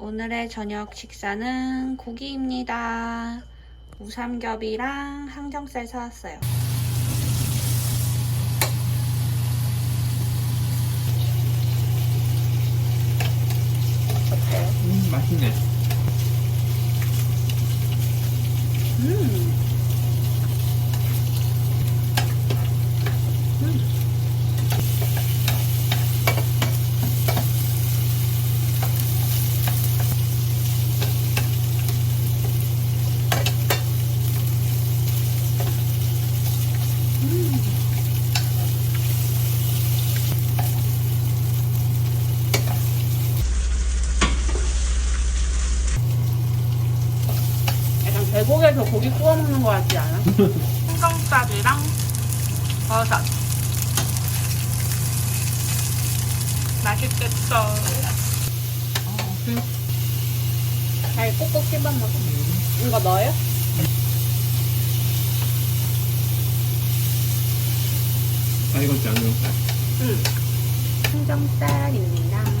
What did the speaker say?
오늘의 저녁 식사는 고기입니다. 우삼겹이랑 항정살 사왔어요. 음, 맛있네. 음. 계곡에서 고기 구워 먹는 거 같지 않아? 생강살이랑 버섯. 맛있겠어. 잘 꼭꼭 씹어 먹어. 이거 넣어요? 아, 이건 짠 거. 응. 항정살입니다.